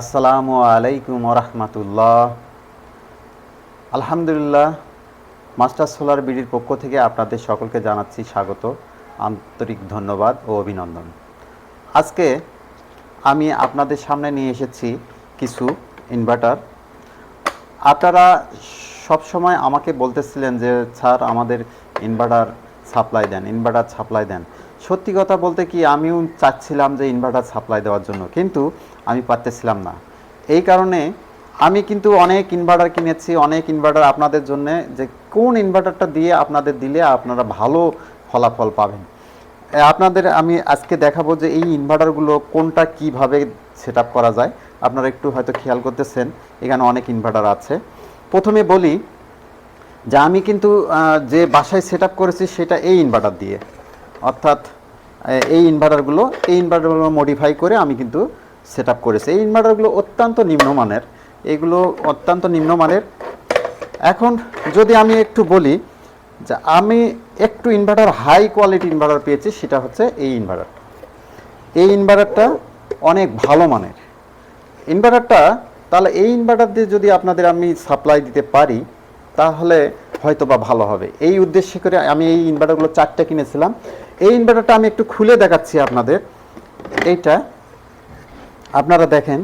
আসসালামু আলাইকুম রহমতুল্লাহ আলহামদুলিল্লাহ, মাস্টার সোলার বিডির পক্ষ থেকে আপনাদের সকলকে জানাচ্ছি স্বাগত, আন্তরিক ধন্যবাদ ও অভিনন্দন। আজকে আমি আপনাদের সামনে নিয়ে এসেছি কিছু ইনভার্টার। আপনারা সব সময় আমাকে বলতেছিলেন যে, স্যার, আমাদের ইনভার্টার সাপ্লাই দেন, ইনভার্টার সাপ্লাই দেন। সত্যি কথা বলতে কি, আমিও চাচ্ছিলাম যে ইনভার্টার সাপ্লাই দেওয়ার জন্য, কিন্তু আমি পারতেছিলাম না। এই কারণে আমি কিন্তু অনেক ইনভার্টার কিনেছি, অনেক ইনভার্টার আপনাদের জন্য যে কোন ইনভার্টারটা দিয়ে আপনাদের দিলে আপনারা ভালো ফলাফল পাবেন। আপনাদের আমি আজকে দেখাবো যে এই ইনভার্টারগুলো কোনটা কীভাবে সেট করা যায়। আপনারা একটু হয়তো খেয়াল করতেছেন, এখানে অনেক ইনভার্টার আছে। প্রথমে বলি যে আমি কিন্তু যে বাসায় সেট করেছি সেটা এই ইনভার্টার দিয়ে। অর্থাৎ এই ইনভার্টারগুলো এই ইনভার্টারগুলো মডিফাই করে আমি কিন্তু সেট আপ করেছি। এই ইনভার্টারগুলো অত্যন্ত নিম্নমানের এগুলো অত্যন্ত নিম্নমানের এখন যদি আমি একটু বলি যে আমি একটু ইনভার্টার হাই কোয়ালিটি ইনভার্টার পেয়েছি, সেটা হচ্ছে এই ইনভার্টার এই ইনভার্টারটা অনেক ভালো মানের। ইনভার্টারটা তাহলে এই ইনভার্টার দিয়ে যদি আপনাদের আমি সাপ্লাই দিতে পারি, তাহলে হয়তো বা ভালো হবে। এই উদ্দেশ্যে করে আমি এই ইনভার্টারগুলো চারটে কিনেছিলাম। এই ইনভার্টারটা আমি একটু খুলে দেখাচ্ছি আপনাদের। এইটা, আপনারা দেখেন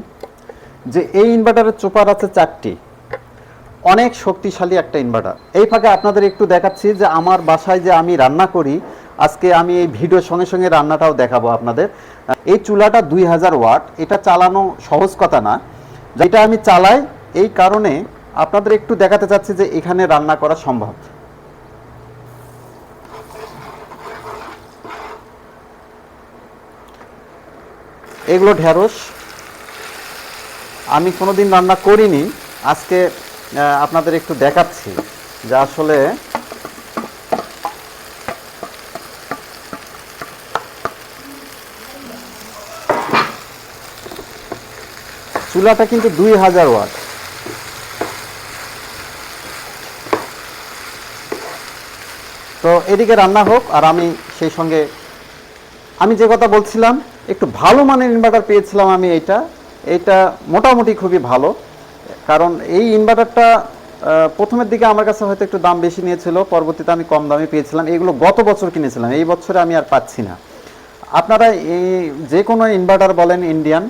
যে এই ইনভার্টারের চোপার আছে চারটি। অনেক শক্তিশালী একটা ইনভার্টার এই ফাঁকে আপনাদের একটু দেখাচ্ছি যে আমার বাসায় যে আমি রান্না করি, আজকে আমি এই ভিডিওর সঙ্গে সঙ্গে রান্নাটাও দেখাবো আপনাদের। এই চুলাটা দুই হাজার ওয়াট, এটা চালানো সহজ কথা না। যেটা আমি চালাই, এই কারণে আপনাদের একটু দেখাতে চাচ্ছি যে এখানে রান্না করা সম্ভব। এগুলো ঢেঁড়স। আমি কোনোদিন রান্না করিনি। আজকে আপনাদের একটু দেখাচ্ছি যে আসলে চুলাটা কিন্তু দুই হাজার ওয়াট। তো এদিকে রান্না হোক আর আমি সেই সঙ্গে আমি যে কথা বলছিলাম, একটু ভালো মানের ইনভার্টার পেয়েছিলাম আমি এইটা। এইটা মোটামুটি খুবই ভালো। কারণ এই ইনভার্টারটা প্রথমের দিকে আমার কাছে হয়তো একটু দাম বেশি নিয়েছিল, পরবর্তীতে আমি কম দামে পেয়েছিলাম। এগুলো গত বছর কিনেছিলাম, এই বছরে আমি আর পাচ্ছি না। আপনারা এই যে কোনো ইনভার্টার বলেন ইন্ডিয়ান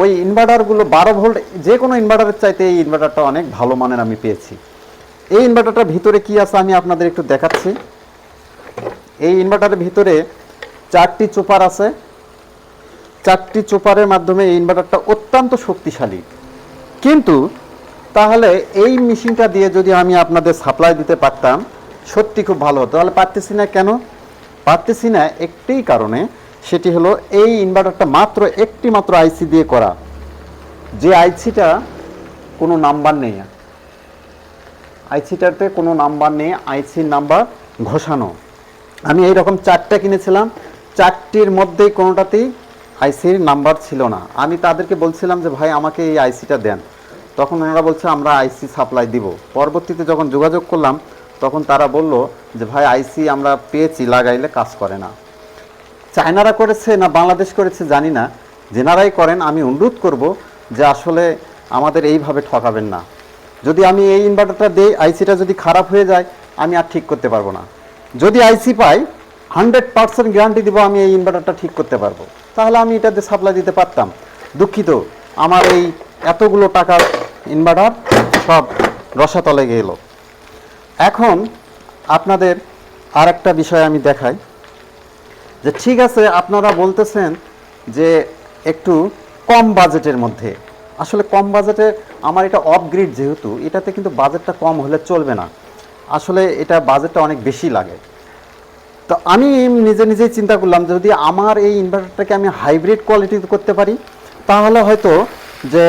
ওই ইনভার্টারগুলো বারো ভোল্ট যে কোনো ইনভার্টারের চাইতে এই ইনভার্টারটা অনেক ভালো মানের আমি পেয়েছি। এই ইনভার্টারটার ভিতরে কি আছে আমি আপনাদের একটু দেখাচ্ছি। এই ইনভার্টারের ভিতরে চারটি চোপার আছে। চারটি চোপারের মাধ্যমে এই ইনভার্টারটা অত্যন্ত শক্তিশালী। কিন্তু তাহলে এই মেশিনটা দিয়ে যদি আমি আপনাদের সাপ্লাই দিতে পারতাম, সত্যি খুব ভালো হতো। তাহলে পারতেছি না কেন? পারতেছি না একটি কারণে, সেটি হলো এই ইনভার্টারটা মাত্র একটি মাত্র আইসি দিয়ে করা। যে আইসিটা কোনো নাম্বার নেই। আইসিটাতে কোনো নাম্বার নেই, আইসির নাম্বার ঘোষানো। আমি এই রকম চারটা কিনেছিলাম চারটির মধ্যেই কোনোটাতেই আইসির নাম্বার ছিল না। আমি তাদেরকে বলছিলাম যে, ভাই, আমাকে এই আইসিটা দেন। তখন ওনারা বলছে, আমরা আইসি সাপ্লাই দিব। পরবর্তীতে যখন যোগাযোগ করলাম, তখন তারা বলল যে, ভাই, আইসি আমরা পেয়েছি, লাগাইলে কাজ করে না। চায়নারা করেছে না বাংলাদেশ করেছে জানি না। যেনারাই করেন, আমি অনুরোধ করব যে, আসলে আমাদের এইভাবে ঠকাবেন না। যদি আমি এই ইনভার্টারটা দিই, আইসিটা যদি খারাপ হয়ে যায়, আমি আর ঠিক করতে পারব না। যদি আইসি পাই হান্ড্রেড পার্সেন্ট গ্যারান্টি দেবো আমি এই ইনভার্টারটা ঠিক করতে পারব। তাহলে আমি এটাতে সাপ্লাই দিতে পারতাম। দুঃখিত, আমার এই এতগুলো টাকার ইনভার্টার সব রসাতলে গেল। এখন আপনাদের আর একটা বিষয় আমি দেখাই, যে ঠিক আছে, আপনারা বলতেছেন যে একটু কম বাজেটের মধ্যে। আসলে কম বাজেটে আমার এটা অফগ্রিড যেহেতু, এটাতে কিন্তু বাজেটটা কম হলে চলবে না। আসলে এটা বাজেটটা অনেক বেশি লাগে। তো আমি নিজে নিজেই চিন্তা করলাম যদি আমার এই ইনভার্টারটাকে আমি হাইব্রিড কোয়ালিটি করতে পারি, তাহলে হয়তো যে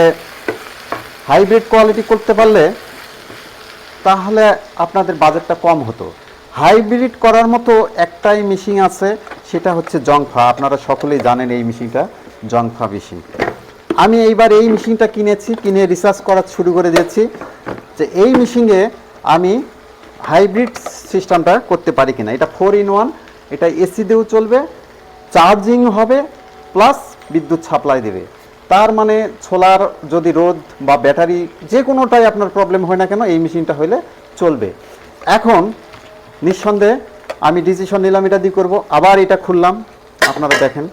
হাইব্রিড কোয়ালিটি করতে পারলে তাহলে আপনাদের বাজেটটা কম হতো। হাইব্রিড করার মতো একটাই মেশিন আছে, সেটা হচ্ছে জংফা আপনারা সকলেই জানেন এই মেশিনটা জংফা মেশিন আমি এইবার এই মেশিনটা কিনেছি, কিনে রিসার্চ করা শুরু করে দিয়েছি যে এই মেশিনে আমি হাইব্রিড সিস্টেমটা করতে পারি কিনা। এটা ফোর ইন ওয়ান, এটা এসি দিয়েও চলবে, চার্জিং হবে, প্লাস বিদ্যুৎ সাপ্লাই দেবে। তার মানে সোলার যদি রোদ বা ব্যাটারি যে কোনোটাই আপনার প্রবলেম হয় না কেন, এই মেশিনটা হলে চলবে। এখন নিঃসন্দেহে আমি ডিসিশন নিলাম, এটা দিয়ে করব। আবার এটা খুললাম, আপনারা দেখেন।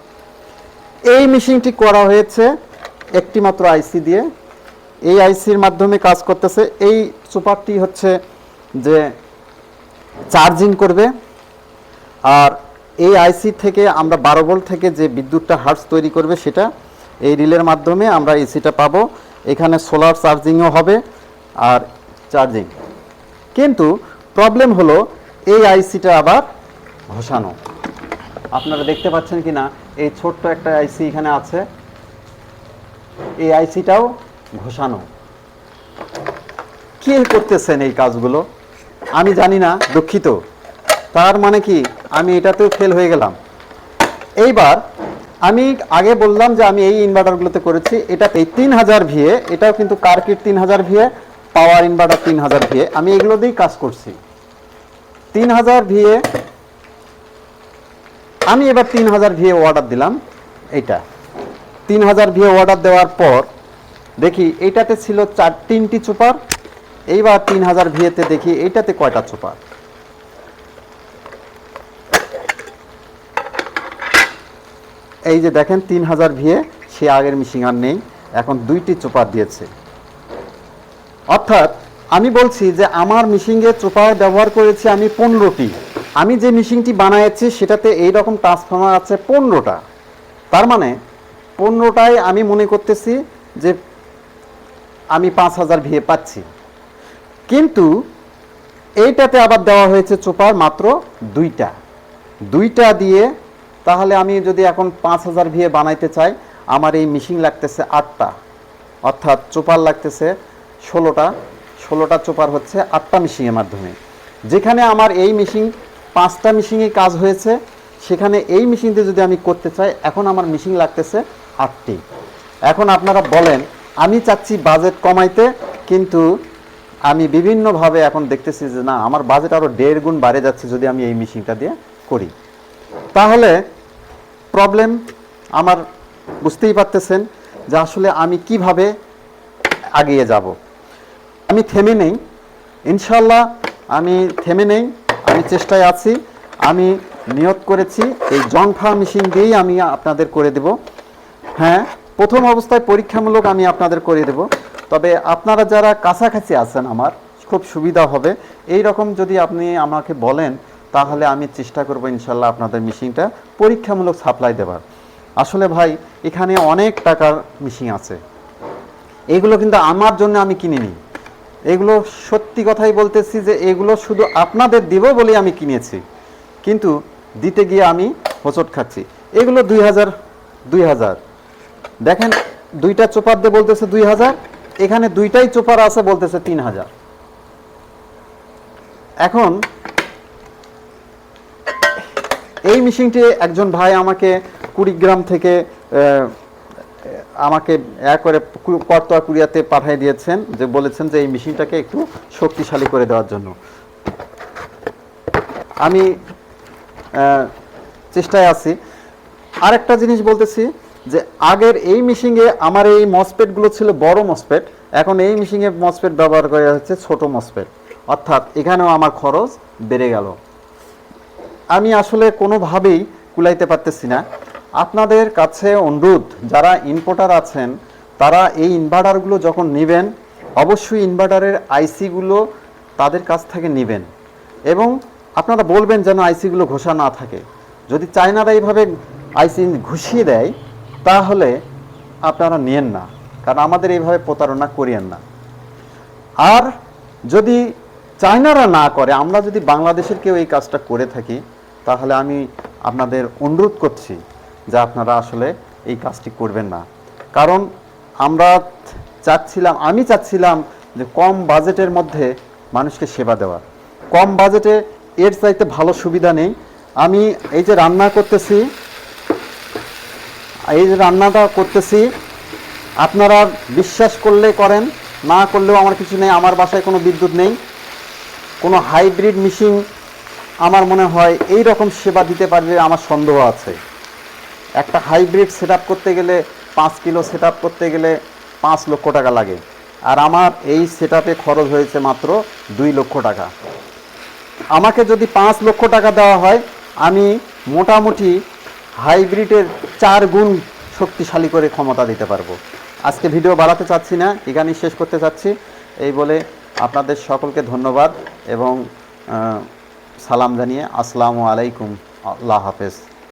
এই মেশিনটি করা হয়েছে একটি মাত্র আইসি দিয়ে। এই আইসির মাধ্যমে কাজ করতেছে। এই সুপারটি হচ্ছে যে চার্জিং করবে। আর এই আইসি থেকে আমরা বারো ভোল্ট থেকে যে বিদ্যুৎটা হার্স তৈরি করবে সেটা এই রিলের মাধ্যমে আমরা এসিটা পাবো। এখানে সোলার চার্জিংও হবে আর চার্জিং কিন্তু প্রবলেম হলো এই আইসিটা আবার ঘষানো আপনারা দেখতে পাচ্ছেন কি না এই ছোট্ট একটা আইসি এখানে আছে। এই আইসিটাও ঘষানো। কে করতেছেন এই কাজগুলো? আমি জানি না, দুঃখিত। তার মানে কি? আমি এটাতেও ফেল হয়ে গেলাম। এইবার আমি আগে বললাম যে আমি এই ইনভার্টারগুলোতে করেছি, এটা এই তিন হাজার ভিএ, এটাও কিন্তু কার্কিট তিন হাজার ভিএ পাওয়ার ইনভার্টার তিন হাজার ভিএ, আমি এগুলো দিয়েই কাজ করছি। তিন হাজার ভিএ, আমি এবার তিন হাজার ভিএ অর্ডার দিলাম, এইটা। তিন হাজার ভিএ অর্ডার দেওয়ার পর দেখি এটাতে ছিল চার, তিনটি চুপার এইবার তিন হাজার ভিএতে দেখি এইটাতে কয়টা চুপার এই যে দেখেন, তিন হাজার ভিএ সে আগের মিশিং আর নেই, এখন দুইটি চোপার দিয়েছে। অর্থাৎ আমি বলছি যে আমার মিশিংয়ে চোপার ব্যবহার করেছি আমি পনেরোটি। আমি যে মিশিংটি বানাইছি সেটাতে এই রকম ট্রান্সফর্মার আছে পনেরোটা। তার মানে পনেরোটায় আমি মনে করতেছি যে আমি পাঁচ হাজার ভিএ পাচ্ছি। কিন্তু এইটাতে আবার দেওয়া হয়েছে চোপার মাত্র দুইটা। দুইটা দিয়ে তাহলে আমি যদি এখন পাঁচ হাজার ভিয়ে বানাইতে চাই, আমার এই মিশিং লাগতেছে আটটা। অর্থাৎ চোপার লাগতেছে ষোলোটা। ষোলোটা চোপার হচ্ছে আটটা মিশিংয়ের মাধ্যমে। যেখানে আমার এই মিশিং পাঁচটা মিশিংয়ে কাজ হয়েছে, সেখানে এই মিশিং দিয়ে যদি আমি করতে চাই, এখন আমার মিশিং লাগতেছে আটটি। এখন আপনারা বলেন, আমি চাচ্ছি বাজেট কমাইতে, কিন্তু আমি বিভিন্নভাবে এখন দেখতেছি যে না, আমার বাজেট আরও দেড় গুণ বাড়ে যাচ্ছে যদি আমি এই মেশিনটা দিয়ে করি। তাহলে প্রবলেম আমার বুঝতেই পারতেছেন যে আসলে আমি কীভাবে আগিয়ে যাব। আমি থেমে নেই। ইনশাল্লাহ আমি থেমে নেই, আমি চেষ্টায় আছি, আমি নিয়ত করেছি, এই জংফা মেশিন দিয়েই আমি আপনাদের করে দেব। হ্যাঁ প্রথম অবস্থায় পরীক্ষামূলক আমি আপনাদের করে দেব। তবে আপনারা যারা কাছাকাছি আছেন আমার, খুব সুবিধা হবে। এই রকম যদি আপনি আমাকে বলেন, তাহলে আমি চেষ্টা করব ইনশাল্লাহ আপনাদের মেশিনটা পরীক্ষামূলক সাপ্লাই দেবার। আসলে ভাই, এখানে অনেক টাকার মেশিন আছে। এগুলো কিন্তু আমার জন্য আমি কিনিনি এগুলো সত্যি কথাই বলতেছি যে এগুলো শুধু আপনাদের দিব বলে আমি কিনেছি। কিন্তু দিতে গিয়ে আমি হোঁচট খাচ্ছি। এগুলো দুই হাজার দুই হাজার। দেখেন, দুইটা চোপার দিয়ে বলতেছে দুই হাজার এখানে দুইটাই চোপার আছে বলতেছে তিন হাজার। এখন এই মেশিনটি একজন ভাই আমাকে কুড়িগ্রাম থেকে আমাকে করে কু- করতোয়া কুরিয়াতে পাঠিয়ে দিয়েছেন যে বলেছেন যে এই মেশিনটাকে একটু শক্তিশালী করে দেওয়ার জন্য। আমি চেষ্টায় আছি। আরেকটা জিনিস বলতেছি যে আগের এই মিশিংয়ে আমার এই মসপেটগুলো ছিল বড় মসপেট এখন এই মিশিংয়ে মসপেট ব্যবহার করা হচ্ছে ছোট মসপেট অর্থাৎ এখানেও আমার খরচ বেড়ে গেল। আমি আসলে কোনোভাবেই কুলাইতে পারতেছি না। আপনাদের কাছে অনুরোধ, যারা ইনপোর্টার আছেন, তারা এই ইনভার্টারগুলো যখন নেবেন, অবশ্যই ইনভার্টারের আইসিগুলো তাদের কাছ থেকে নেবেন। এবং আপনারা বলবেন যেন আইসিগুলো ঘোষা না থাকে। যদি চায়নারা এইভাবে আইসি ঘুষিয়ে দেয় তাহলে আপনারা নিয়েন না, কারণ আমাদের এইভাবে প্রতারণা করিয়েন না। আর যদি চায়নারা না করে, আমরা যদি বাংলাদেশের কেউ এই কাজটা করে থাকি, তাহলে আমি আপনাদের অনুরোধ করছি যে আপনারা আসলে এই কাজটি করবেন না। কারণ আমরা চাচ্ছিলাম, আমি চাচ্ছিলাম যে কম বাজেটের মধ্যে মানুষকে সেবা দেওয়ার। কম বাজেটে এর চাইতে ভালো সুবিধা নেই। আমি এই যে রান্না করতেছি এই যে রান্নাটা করতেছি, আপনারা বিশ্বাস করলে করেন, না করলেও আমার কিছু নেই, আমার বাসায় কোনো বিদ্যুৎ নেই। কোনো হাইব্রিড মেশিন আমার মনে হয় এই রকম সেবা দিতে পারবে আমার সন্দেহ আছে। একটা হাইব্রিড সেট করতে গেলে পাঁচ কিলো সেট করতে গেলে পাঁচ লক্ষ টাকা লাগে। আর আমার এই সেট খরচ হয়েছে মাত্র দুই লক্ষ টাকা। আমাকে যদি পাঁচ লক্ষ টাকা দেওয়া হয়, আমি মোটামুটি হাইব্রিডের চার গুণ শক্তিশালী করে ক্ষমতা দিতে পারব। আজকে ভিডিও বাড়াতে চাচ্ছি না এখানেই শেষ করতে চাচ্ছি। এই বলে আপনাদের সকলকে ধন্যবাদ এবং সালাম জানিয়ে আসসালামু আলাইকুম। আল্লাহ হাফেজ।